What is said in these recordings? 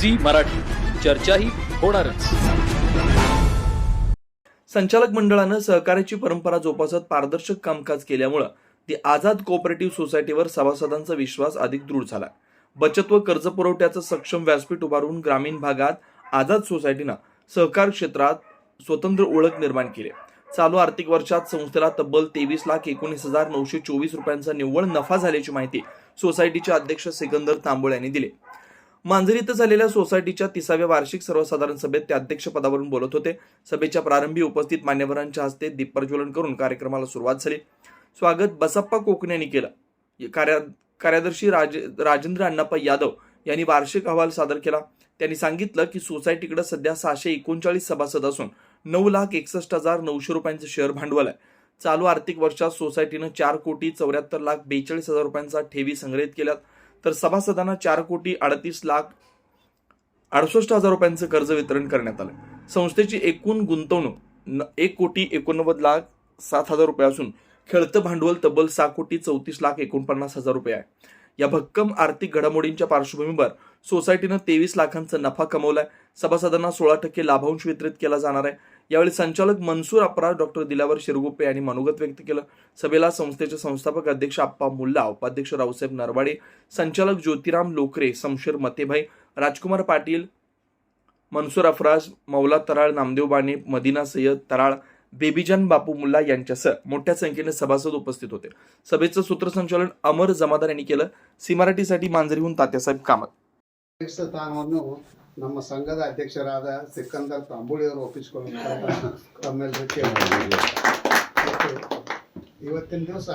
Zee Marathi. चर्चाही होणारच. संचालक मंडळानं सहकार्याची परंपरा जोपासत पारदर्शक कामकाज केल्यामुळं ती आझाद कोऑपरेटिव्ह सोसायटीवर सभासदांचा विश्वास अधिक दृढ झाला. बचत व कर्ज पुरवठ्याचं सक्षम व्यासपीठ उभारून ग्रामीण भागात आझाद सोसायटीनं सहकार क्षेत्रात स्वतंत्र ओळख निर्माण केली. चालू आर्थिक वर्षात संस्थेला तब्बल तेवीस लाख एकोणीस हजार नऊशे चोवीस रुपयांचा निव्वळ नफा झाल्याची माहिती सोसायटीचे अध्यक्ष सिकंदर तांबोळ यांनी दिली. मांजरी इथं झालेल्या सोसायटीच्या तिसाव्या वार्षिक सर्वसाधारण सभेत ते अध्यक्षपदावरून बोलत होते. सभेच्या प्रारंभी उपस्थित मान्यवरांच्या हस्ते दीपप्रज्वलन करून कार्यक्रमाला सुरुवात झाली. स्वागत बसप्पा कोकणे यांनी केलं. कार्या कार्यदर्शी राज राजेंद्र अण्णाप्पा यादव यांनी वार्षिक अहवाल सादर केला. त्यांनी सांगितलं की सोसायटीकडे सध्या सहाशे एकोणचाळीस सभासद असून नऊ लाख एकसष्ट हजार नऊशे रुपयांचं शेअर भांडवल आहे. चालू आर्थिक वर्षात सोसायटीनं चार कोटी चौऱ्याहत्तर लाख बेचाळीस हजार रुपयांचा ठेवी संग्रहित केल्यात. तर सभासदांना चार कोटी अडतीस लाख अडुसष्ट हजार रुपयांचं कर्ज वितरण करण्यात आलं. संस्थेची एकूण गुंतवणूक एक कोटी एकोणनव्वद लाख सात हजार रुपये असून खेळतं भांडवल तब्बल सहा कोटी चौतीस लाख एकोणपन्नास हजार रुपये आहे. या भक्कम आर्थिक घडामोडींच्या पार्श्वभूमीवर सोसायटीनं तेवीस लाखांचा नफा कमवलाय. सभासदांना सोळा टक्के लाभांश वितरित केला जाणार आहे. यावेळी संचालक मनसूर अपराध डॉक्टर दिलावर शिरगुप्पे यांनी मनोगत व्यक्त केलं. सभेला संस्थेचे संस्थापक अध्यक्ष आप्पा मुल्ला उपाध्यक्ष रावसाहेब नरवाडे संचालक ज्योतिराम लोकरे समशेर मतेभाई राजकुमार पाटील मनसूर अफराज मौला तराळ नामदेव बाणे मदिना सय्यद तराळ बेबीजान बापू मुल्ला यांच्यासह मोठ्या संख्येने सभासद उपस्थित होते. सभेचं सूत्रसंचालन अमर जमादार यांनी केलं. सी मराठीसाठी मांजरीहून तात्यासाहेब कामत. ನಮ್ಮ ಸಂಘದ ಅಧ್ಯಕ್ಷರಾದ ಸಿಕ್ಕಂದರ್ ತಾಂಬೂಳಿಯವರು ಅವರು ತಮ್ಮೆಲ್ಲರೂ ಕೇಳಿದ್ದಾರೆ ಇವತ್ತಿನ ದಿವಸ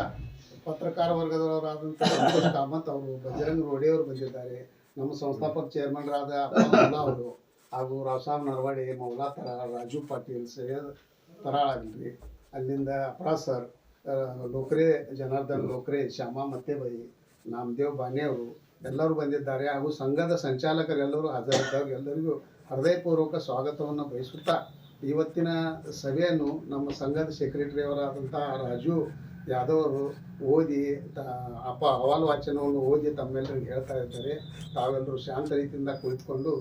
ಪತ್ರಕಾರ ವರ್ಗದವರಾದಂಥ ಸಂತೋಷ್ ಕಾಮತ್ ಅವರು, ಬಜರಂಗ್ ರೋಡಿಯವರು ಬಂದಿದ್ದಾರೆ. ನಮ್ಮ ಸಂಸ್ಥಾಪಕ ಚೇರ್ಮನ್ರಾದ ಅವರು ಹಾಗೂ ರಾಸಾಬ್ ನರವಾಡಿ, ಮೌಲಾ ತರಾಳ್ ರಾಜು ಪಾಟೀಲ್ ಸೈಯದ್ ತರಾಳಾಗಿದ್ವಿ. ಅಲ್ಲಿಂದ ಅಪರಾ ಸರ್ ಲೋಕ್ರೆ, ಜನಾರ್ದನ್ ಲೋಕ್ರೆ, ಶ್ಯಾಮಾ ಮತ್ತೆಬೈ ನಾಮದೇವ್ ಬಾನೆ ಅವರು ಎಲ್ಲರೂ ಬಂದಿದ್ದಾರೆ ಹಾಗೂ ಸಂಘದ ಸಂಚಾಲಕರೆಲ್ಲರೂ ಹಾಜರಿದ್ದಾರೆ. ಎಲ್ಲರಿಗೂ ಹೃದಯಪೂರ್ವಕ ಸ್ವಾಗತವನ್ನು ಬಯಸುತ್ತಾ ಇವತ್ತಿನ ಸಭೆಯನ್ನು ನಮ್ಮ ಸಂಘದ ಸೆಕ್ರೆಟರಿಯವರಾದಂಥ ರಾಜು ಯಾದವ್ ಅವರು ಓದಿ ಅಪ ಅಹವಾಲು ವಾಚನವನ್ನು ಓದಿ ತಮ್ಮೆಲ್ಲರಿಗೆ ಹೇಳ್ತಾ ಇದ್ದಾರೆ. ತಾವೆಲ್ಲರೂ ಶಾಂತ ರೀತಿಯಿಂದ ಕುಳಿತುಕೊಂಡು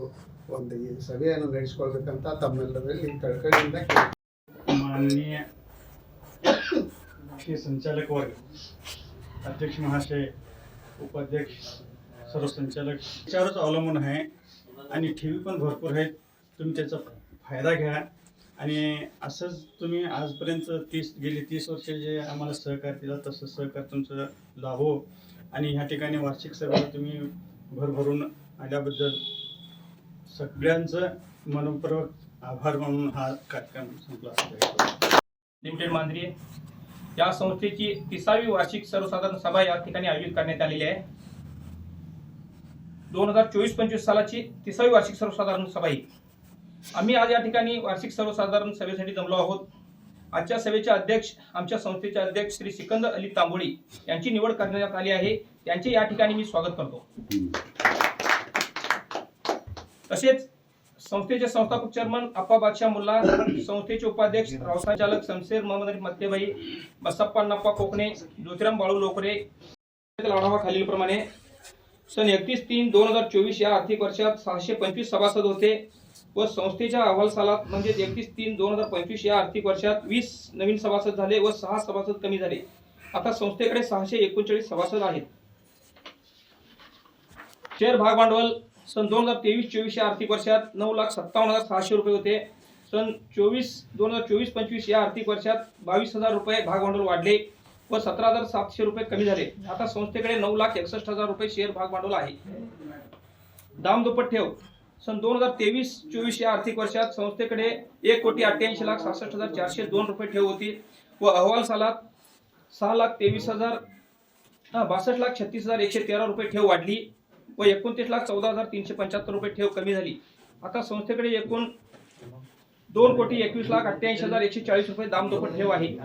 ಒಂದು ಈ ಸಭೆಯನ್ನು ನಡೆಸಿಕೊಳ್ಬೇಕಂತ ತಮ್ಮೆಲ್ಲರಲ್ಲಿ ಕಳ್ಕಳಿಯಿಂದ ಮಾನ್ಯ ಸಂಚಾಲಕವಾಗಿ ಅಧ್ಯಕ್ಷ ಮಹಾಶಯ, ಉಪಾಧ್ಯಕ್ಷ सर्व संचालक याच्यावरच अवलंबून आहे. आणि ठेवी पण भरपूर आहेत. तुम्ही त्याचा फायदा घ्या. आणि असंच तुम्ही आजपर्यंत तीस गेली तीस वर्ष जे आम्हाला सहकार दिला तसं सहकार तुमचं लाभो. आणि ह्या ठिकाणी वार्षिक सभेला तुम्ही भरभरून आल्याबद्दल सगळ्यांचं मनपूर्वक आभार मानून हा कार्यक्रम संपला. लिमिटेड मांजरी या संस्थेची तिसावी वार्षिक सर्वसाधारण सभा या ठिकाणी आयोजित करण्यात आलेली आहे. दोन हजार चोवीस पंचवीस सालाची तिसावी वार्षिक सर्वसाधारण सभा ही. आम्ही आज या ठिकाणी वार्षिक सर्वसाधारण सभेसाठी जमलो आहोत. आजच्या सभेचे अध्यक्ष आमच्या संस्थेचे अध्यक्ष श्री सिकंदर अली तांबोळी यांची निवड करण्यात आली आहे. त्यांचे या ठिकाणी मी स्वागत करतो. तसेच संस्थेचे संस्थापक चेअरमन अप्पा बादशाह मुल्ला संस्थेचे उपाध्यक्ष रावसाहेब शमशेर मोहम्मद मत्तेभाई बसप्पा नप्पा कोकणे ज्योतिराम बाळू लोकरे आढावा खालीलप्रमाणे सन एकतीस तीन दोन हजार चोवीस या आर्थिक वर्षात सहाशे पंचवीस सभासद होते व संस्थेच्या अहवाल सालात म्हणजेच एकतीस तीन दोन हजार पंचवीस या आर्थिक वर्षात वीस नवीन सभासद झाले व सहा सभासद कमी झाले. आता संस्थेकडे सहाशे एकोणचाळीस सभासद आहेत. शेअर भाग भांडवल सन दोन हजार तेवीस चोवीस या आर्थिक वर्षात नऊ लाख सत्तावन्न हजार सहाशे रुपये होते. सन चोवीस दोन हजार चोवीस पंचवीस या आर्थिक वर्षात बावीस हजार रुपये भाग भांडवल वाढले. व सतरा हजार सातशे रुपये कमी झाले. आता संस्थेकडे नऊ लाख एकसष्ट हजार रुपये शेअर भाग भांडवल आहे. दामदुप्पट ठेव. सन दोन हजार तेवीस चोवीस या आर्थिक वर्षात संस्थेकडे एक कोटी अठ्ठ्याऐंशी लाख सहासष्ट हजार चारशे दोन रुपये ठेव होती व अहवाल सालात सहा लाख तेवीस हजार बासष्ट लाख छत्तीस हजार एकशे तेरा रुपये ठेव वाढली व एकोणतीस लाख चौदा हजार तीनशे पंच्याहत्तर रुपये ठेव कमी झाली. आता संस्थेकडे एकूण दोन कोटी एकवीस लाख अठ्ठ्याऐंशी हजार एकशे चाळीस रुपये दामदुप्पट ठेव आहे.